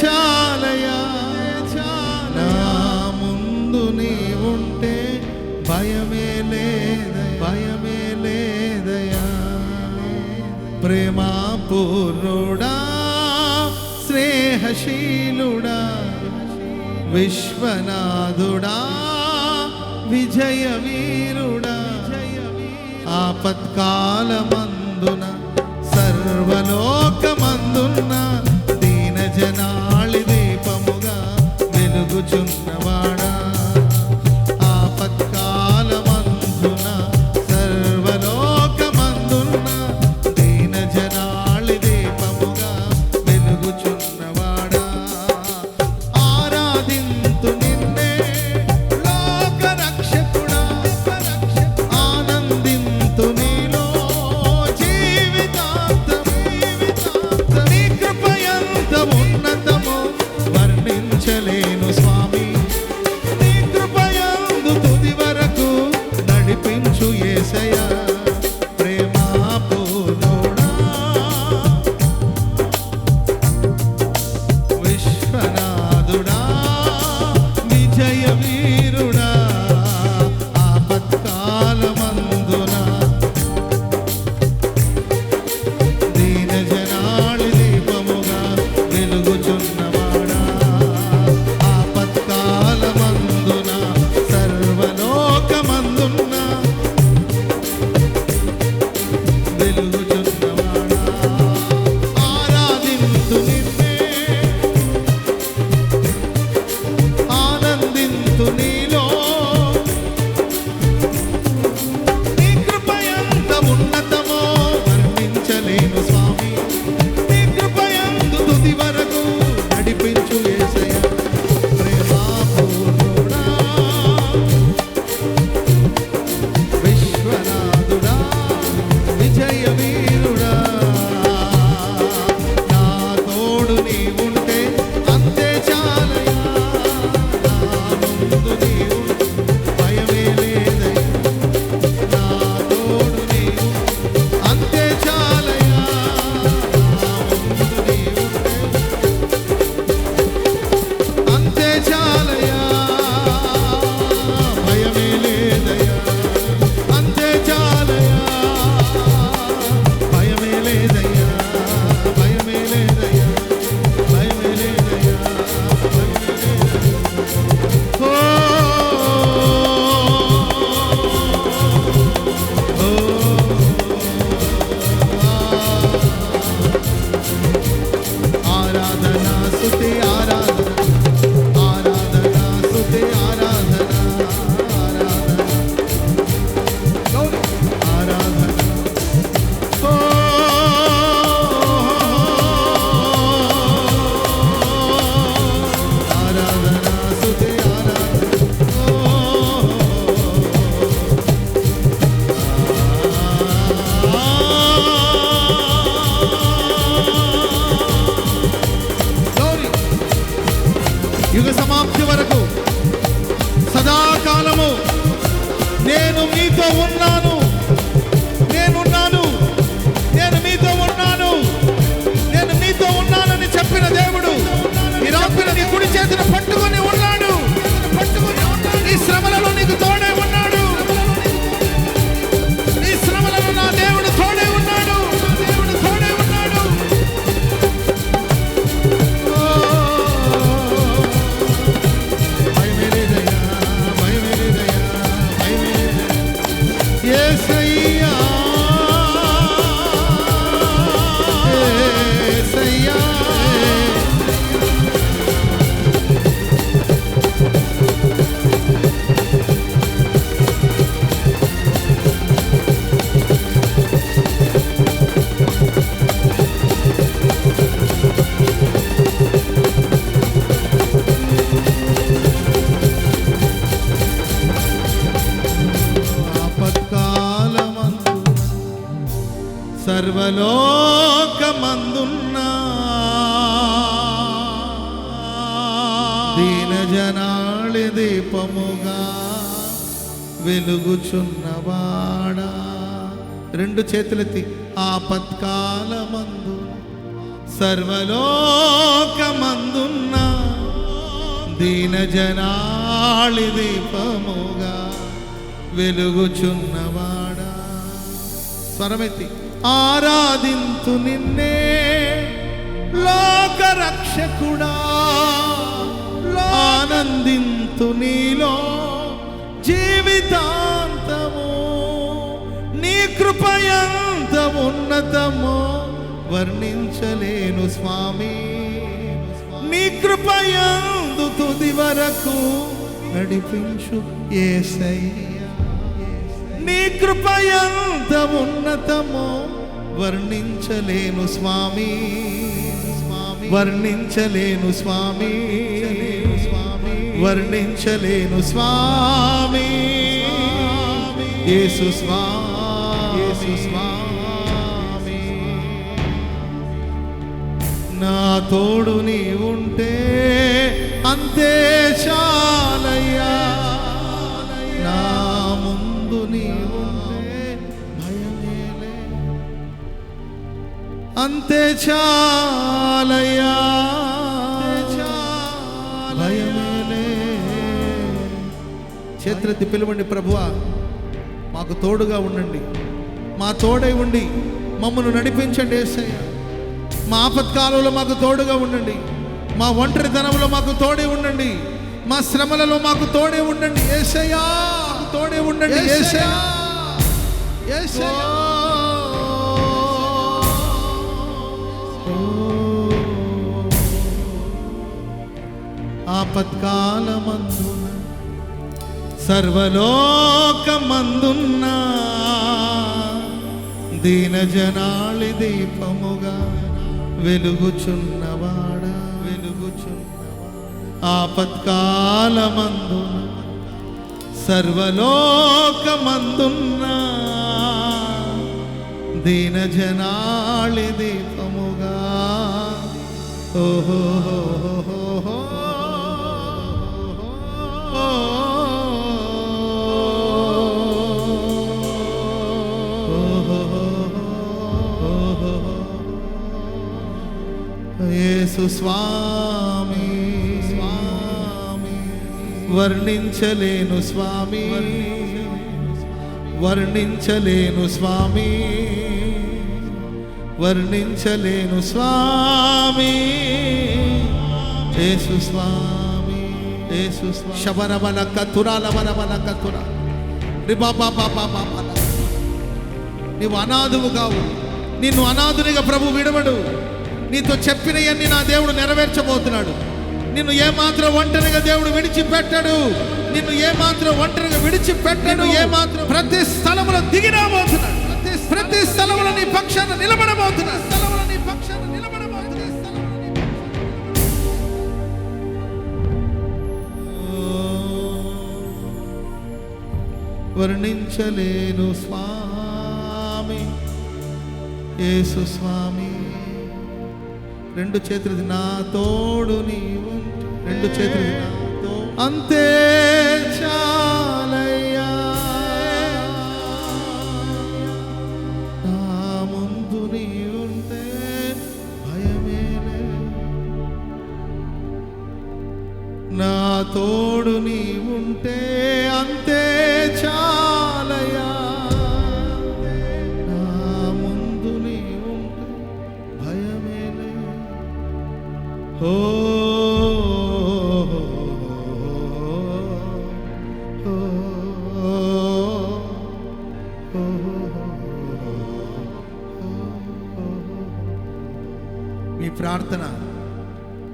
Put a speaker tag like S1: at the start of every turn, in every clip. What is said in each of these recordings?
S1: చాలయా నా ముందు నీ ఉంటే భయమే లేద భయమే లేదయా ప్రేమాపూర్ణుడా స్నేహశీలుడా విశ్వనాథుడా విజయ వీరుడా ఆపత్కాలమందున సర్వలోకమందున్నా না యుగ సమాప్తి వరకు సదాకాలము నేను మీతో ఉన్నాను. నేనున్నాను. నేను మీతో ఉన్నాను. నేను మీతో ఉన్నానని చెప్పిన దేవుడు నిరాపిన నీ కుడి చేతిని పట్టుకు పొందుతున్నా దీనజనాళి దీపముగా వెలుగుచున్నవాడా రెండు చేతులెత్తి ఆపత్కాలమందు సర్వలోకమందున్న దీనజనాళి దీపముగా వెలుగుచున్నవాడా స్వరమెత్తి. ఆరాధింతు నిన్నే లోకరక్షకుడా. ఆనందింతు నీలో జీవితాంతము. నీ కృపయంత ఉన్నతము. వర్ణించలేను స్వామి. నీ కృపయందు తుది వరకు నడిపించు ఏసయ్యా నీ కృపయంత ఉన్నతము వర్ణించలేను స్వామి. స్వామి వర్ణించలేను స్వామి. స్వామి వర్ణించలేను స్వామి. యేసు స్వామి. యేసు స్వామి. నా తోడు నీ ఉంటే అంతే చాలయ్యా. అంతే భయమేలే చేతులెత్తి పిలవండి ప్రభువా. మాకు తోడుగా ఉండండి. మా తోడై ఉండి మమ్మల్ని నడిపించండి ఏసయ్య. మా ఆపత్కాలంలో మాకు తోడుగా ఉండండి. మా ఒంటరితనంలో మాకు తోడే ఉండండి. మా శ్రమలలో మాకు తోడే ఉండండి ఏసయ్యా. తోడే ఉండండి ఏసయ్యా. ఏసయ్యా. ఆపత్కాలమందున సర్వలోకమందున్న దీనజనాళి దీపముగా వెలుగుచున్నవాడా వెలుగుచున్నవాడా. ఆపత్కాలమందున సర్వలోకమందున్న దీనజనాళి దీపముగా ఓహో స్వామి. స్వామి వర్ణించలేను స్వామి. వర్ణించలేను స్వామి. వర్ణించలేను స్వామి. యేసు స్వామి. యేసు స్వామి. శబరబల కతురాల బలబల కతుర నీవు అనాథువు కావు నిన్ను అనాథునిగా ప్రభు విడవడు. నీతో చెప్పినవన్నీ నా దేవుడు నెరవేర్చబోతున్నాడు. నిన్ను ఏమాత్రం ఒంటరిగా దేవుడు విడిచిపెట్టాడు. నిన్ను ఏమాత్రం ఒంటరిగా విడిచిపెట్టాడు. ఏమాత్రం ప్రతి స్థలములో దిగిరాబోతున్నాడు ప్రతి స్థలములో నీ పక్షాన నిలబడబోతున్నాడు. స్థలములో నీ పక్షాన నిలబడబోతున్నాడు. స్థలములో నీ పక్షాన- వర్ణించలేను స్వామి. యేసు స్వామి. రెండు చేతులు నా తోడు నీవు. రెండు చేతులు నా తోడు. అంతే చాలయ్యా. నా ముందు ఉంటే భయమే నా తోడు నీవుంటే అంతే చాలయ్యా మీ ప్రార్థన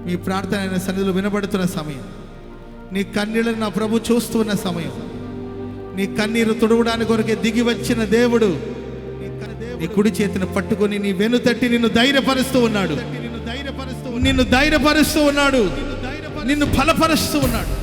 S1: మీ ప్రార్థన అయిన సన్నిధిలో వినబడుతున్న సమయం నీ కన్నీళ్ళని నా ప్రభు చూస్తున్న సమయం నీ కన్నీరు తుడవడానికి కొరకే దిగి వచ్చిన దేవుడు నీ కుడి చేతిని పట్టుకొని నీ వెను తట్టి నిన్ను ధైర్యపరుస్తూ ఉన్నాడు నిన్ను ధైర్యపరుస్తూ ఉన్నాడు. నిన్ను బలపరుస్తూ ఉన్నాడు.